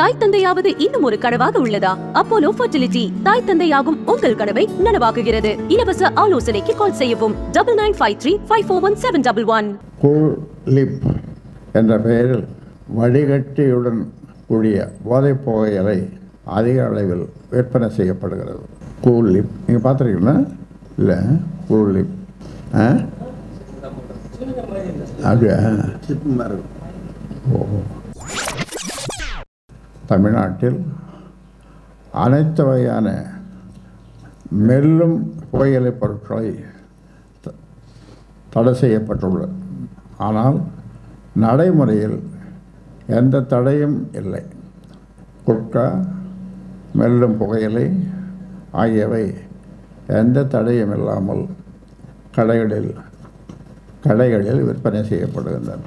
தாய் தந்தையாவது இன்னும் ஒரு கனவாக உள்ளதா? அப்போலோ ஃபர்டிலிட்டி தாய் தந்தையாகும் உங்கள் கனவை நனவாக்குகிறது. இலவச ஆலோசனைக்கு கால் செய்யவும். Double nine five three five four one seven double one cool lip என்ற பெயரில் வடிகட்டியுடன் கூடிய போதைப் புகையிலை அதிக அளவில் விற்பனை செய்யப்படுகிறது. கூல் லிப் நீங்கள் பார்த்துருக்கீங்களா? இல்லை கூல் லிப் ஆ. அப்படியா சிப்பு மாதிரி இருக்கும் ஓ. தமிழ்நாட்டில் அனைத்து வகையான மெல்லும் புகையிலை பொருட்களை த- தடை செய்யப்பட்டுள்ளது. ஆனால் நடைமுறையில் எந்த தடையும் இல்லை. குட்கா மெல்லும் புகையிலை ஆகியவை எந்த தடையும் இல்லாமல் கடைகளில் கடைகளில் விற்பனை செய்யப்படுகின்றன.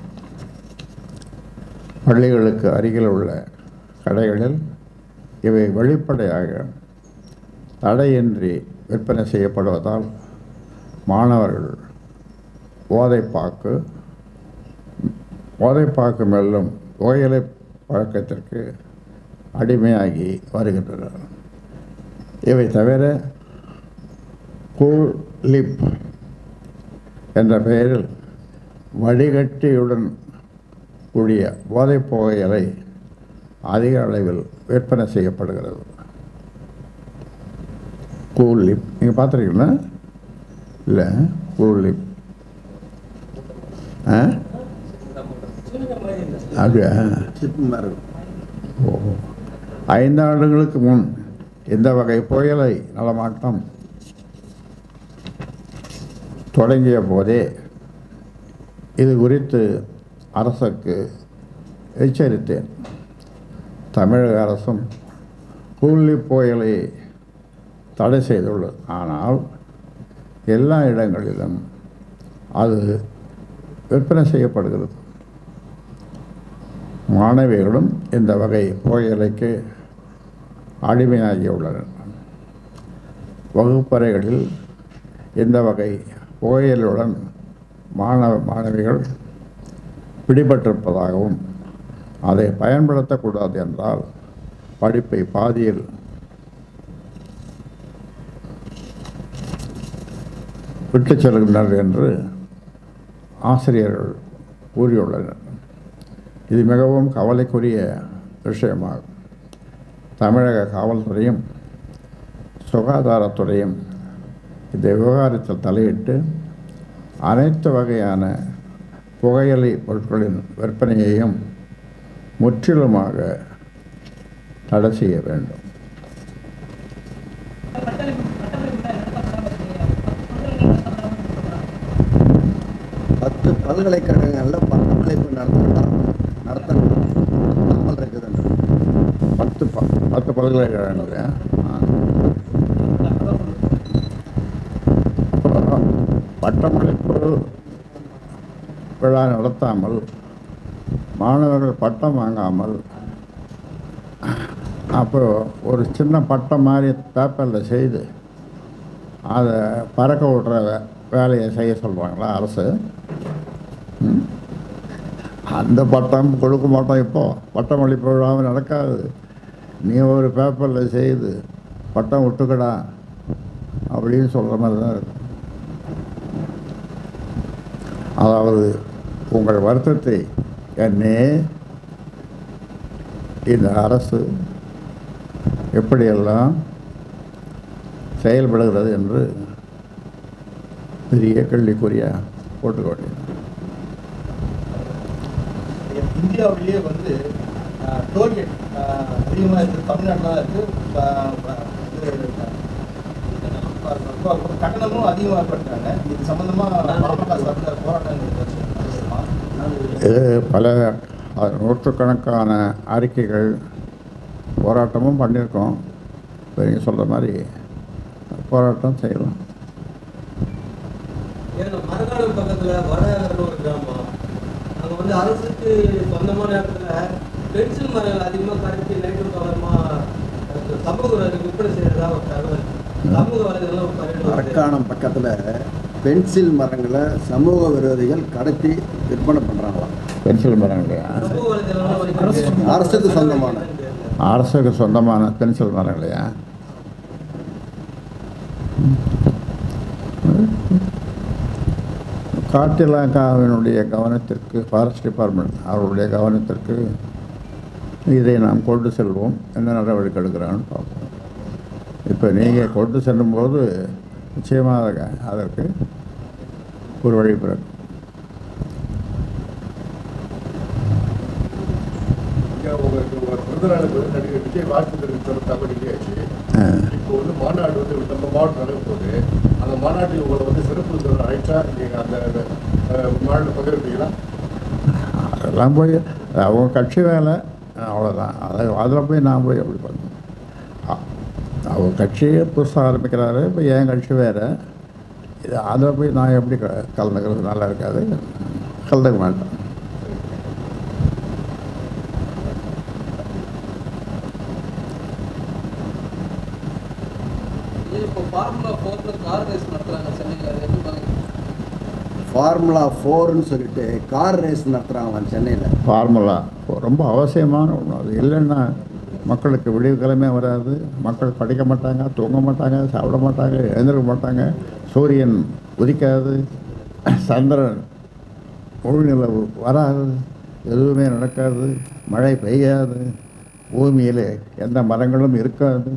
பள்ளிகளுக்கு அருகில் உள்ள கடைகளில் இவை வெளிப்படையாக தடையின்றி விற்பனை செய்யப்படுவதால் மாணவர்கள் போதைப்பாக்கு போதைப்பாக்கு மெல்லும் புகையிலை பழக்கத்திற்கு அடிமையாகி வருகின்றனர். இவை தவிர கூல் லிப் என்ற பெயரில் வடிகட்டியுடன் கூடிய போதைப் புகையலை அதிக அளவில் விற்பனை செய்யப்படுகிறது. கூல் லிப் நீங்கள் பார்த்துருக்கீங்களா? இல்லை கூல் லிப் ஆ? அப்படியா ஓ ஐந்து ஆண்டுகளுக்கு முன் இந்த வகை புயலை நலமாட்டம்? தொடங்கிய போதே இது குறித்து அரசுக்கு எச்சரித்தேன். தமிழக அரசும் கூலி புயலை தடை செய்துள்ளது. ஆனால் எல்லா இடங்களிலும் அது விற்பனை செய்யப்படுகிறது. மாணவிகளும் இந்த வகை புகையிலைக்கு அடிமையாகியுள்ளனர். வகுப்பறைகளில் இந்த வகை புகையிலுடன் மாணவ மாணவிகள் பிடிபட்டிருப்பதாகவும் அதை பயன்படுத்தக்கூடாது என்றால் படிப்பை பாதியில் விட்டுச் செல்கின்றனர் என்று ஆசிரியர்கள் கூறியுள்ளனர். இது மிகவும் கவலைக்குரிய விஷயமாகும். தமிழக காவல்துறையும் சுகாதாரத்துறையும் இந்த விவகாரத்தில் தலையிட்டு அனைத்து வகையான புகையிலை பொருட்களின் விற்பனையையும் முற்றிலுமாக தடை செய்ய வேண்டும். பத்து பல்கலைக்கழகங்களில் பட்டமளிப்பு நடத்தலாம் நடத்தாமல் இருக்குதுன்னு பத்து ப பத்து பல்கலைக்கழகங்கள் பட்டமளிப்பு விழா நடத்தாமல் மாணவர்கள் பட்டம் வாங்காமல் அப்போ ஒரு சின்ன பட்டம் மாதிரி பேப்பரில் செய்து அதை பறக்க விடுற வேலையை செய்ய சொல்கிறாங்களா அரசு? அந்த பட்டம் கொடுக்க மாட்டோம் பட்டம் அளிப்பு விழாவும் நடக்காது. நீ ஒரு பேப்பரில் செய்து பட்டம் விட்டுக்கடா அப்படின்னு சொல்கிற மாதிரி தான் இருக்கும் அதாவது உங்கள் வருத்தத்தை என்னே இந்த அரசு எப்படியெல்லாம் செயல்படுகிறது என்று பெரிய கேள்விக்குறியாக போட்டுக்க இந்தியாவிலேயே வந்து டோல்கேட் அதிகமாக இருக்குது தமிழ்நாட்டில் இருக்குது கட்டணமும் அதிகமாக பண்ணுறாங்க இது சம்மந்தமாக பாமக போராட்டங்கள் இது பல நூற்றுக்கணக்கான அறிக்கைகள் போராட்டமும் பண்ணியிருக்கோம். இப்போ நீங்கள் சொல்கிற மாதிரி போராட்டம் செய்யலாம். ஏன்னா மரக்காணம் பக்கத்துல வடகர்னு ஒரு கிராமம். அங்க வந்து அரசுக்கு சொந்தமான இடத்துல பென்சில் மரங்கள் அதிகமா கடத்தி நைட்டு பகலமா சமூக விரோதிகள் விற்பனை செய்யறதா ஒரு தகவல். சமூக வலைதளம் ஒரு பதிவு வருது. அரக்காணம் பக்கத்தில் பென்சில் மரங்களை சமூக விரோதிகள் கடத்தி விற்பனை பண்ணுறாங்களாம் பென்சில் வலைதளம் அரசுக்கு சொந்தமான. அரசுக்கு சொந்தமான பென்சில் இல்லையா காட்டிலாக்காவினுடைய கவனத்திற்கு ஃபாரஸ்ட் டிபார்ட்மெண்ட் அவருடைய கவனத்திற்கு இதை நாம் கொண்டு செல்வோம். என்ன நடவடிக்கை எடுக்கிறான்னு பார்ப்போம். இப்போ நீங்கள் கொண்டு செல்லும்போது நிச்சயமாக அதற்கு ஒரு வழி வந்து மாநாடு வந்து நம்ம மாவட்டம் நடக்கும் போது அந்த மாநாட்டில் உங்களை வந்து சிறப்பு அழைச்சா நீங்கள் அந்த மாநாட்டில் பங்கேற்பீங்களா அதெல்லாம் போய் அவங்க கட்சி வேலை அவ்வளோதான் அதை அதில் போய் நான் போய் எப்படி அவங்க கட்சியை புதுசாக ஆரம்பிக்கிறாரு இப்போ என் கட்சி வேறு? இது அதில் போய் நான் எப்படி க கலந்துக்கிறது? நல்லா இருக்காது. கலந்துக்க மாட்டேன் ஃபார்முலா ஃபோர்னு சொல்லிட்டு கார் ரேஸ் நடத்துகிறாங்க சென்னையில். ஃபார்முலா ரொம்ப அவசியமான ஒன்று அது இல்லைன்னா மக்களுக்கு விடிவுக்கிழமை வராது. மக்கள் படிக்க மாட்டாங்க தூங்க மாட்டாங்க சாப்பிட மாட்டாங்க எழுந்திருக்க மாட்டாங்க. சூரியன் உதிக்காது. சந்திரன் உள்நிலவு வராது. எதுவுமே நடக்காது. மழை பெய்யாது. பூமியில் எந்த மரங்களும் இருக்காது.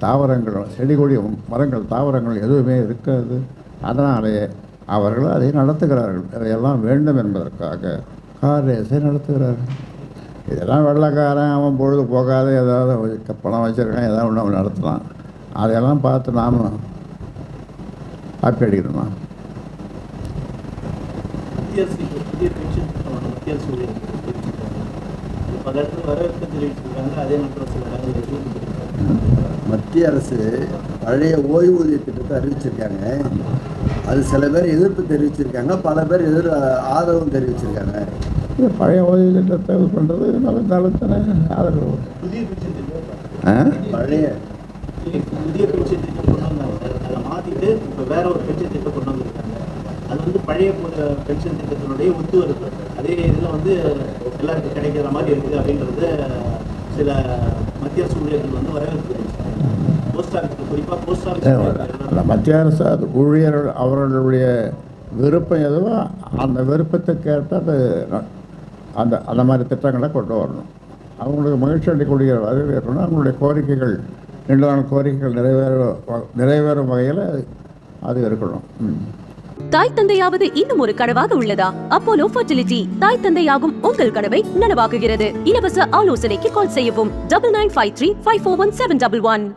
தாவரங்களும் செடி கொடி மரங்கள் தாவரங்கள் எதுவுமே இருக்காது. அதனாலே அவர்கள் அதை நடத்துகிறார்கள். அதையெல்லாம் வேண்டும் என்பதற்காக கார் ரேஸை நடத்துகிறார்கள். இதெல்லாம் வெள்ளைக்காரன் அவன் பொழுது போகாத ஏதாவது பணம் வச்சுருக்கான் ஏதாவது ஒன்று அவன் நடத்தலாம். அதையெல்லாம் பார்த்து நாம் ஹாப்பி அடிக்கணுமா மத்திய அரசு பழைய ஓய்வூதிய திட்டத்தை அறிவிச்சிருக்காங்க. அது சில பேர் எதிர்ப்பு தெரிவிச்சிருக்காங்க பல பேர் எதிர் ஆதரவும் தெரிவிச்சிருக்காங்க. இது பழைய ஓய்வு திட்டத்தை இது பண்ணுறது நல்ல நல்லதானே ஆதரவு. புதிய பென்ஷன் திட்டம். ஆ? பழைய புதிய பென்ஷன் திட்டம் கொண்டு வந்தாங்க. சார் அதை மாற்றிட்டு இப்போ வேற ஒரு பென்ஷன் திட்டம் கொண்டு வந்திருக்காங்க. அது வந்து பழைய பென்ஷன் திட்டத்தினுடைய ஒத்து வருது. அதே இதில் வந்து எல்லாருக்கும் கிடைக்கிற மாதிரி இருக்குது அப்படின்றது சில மத்திய அரசு ஊழியர்கள் வந்து வரவேற்பு போஸ்ட் ஆஃபீஸ் குறிப்பாக போஸ்ட் ஆஃபீஸ் மத்திய அரசு அது ஊழியர்கள் அவர்களுடைய விருப்பம் எதுவோ அந்த விருப்பத்துக்கேற்ப அது ந- அந்த அந்த மாதிரி திட்டங்களை கொண்டு வரணும். அவங்களுக்கு மகிழ்ச்சி அளிக்கக்கூடிய வரவேற்கணும் அவங்களுடைய கோரிக்கைகள் ரெண்டு கோரிக்கைகள் நிறைவேற வ- நிறைவேறும் வகையில் அது இருக்கணும். ம். தாய் தந்தையாவது இன்னும் ஒரு கனவாக உள்ளதா? அப்போலோ ஃபர்டிலிட்டி தாய் தந்தையாகும் உங்கள் கனவை நனவாக்குகிறது. இலவச ஆலோசனைக்கு கால் செய்யவும். Double nine five three five four one seven double one.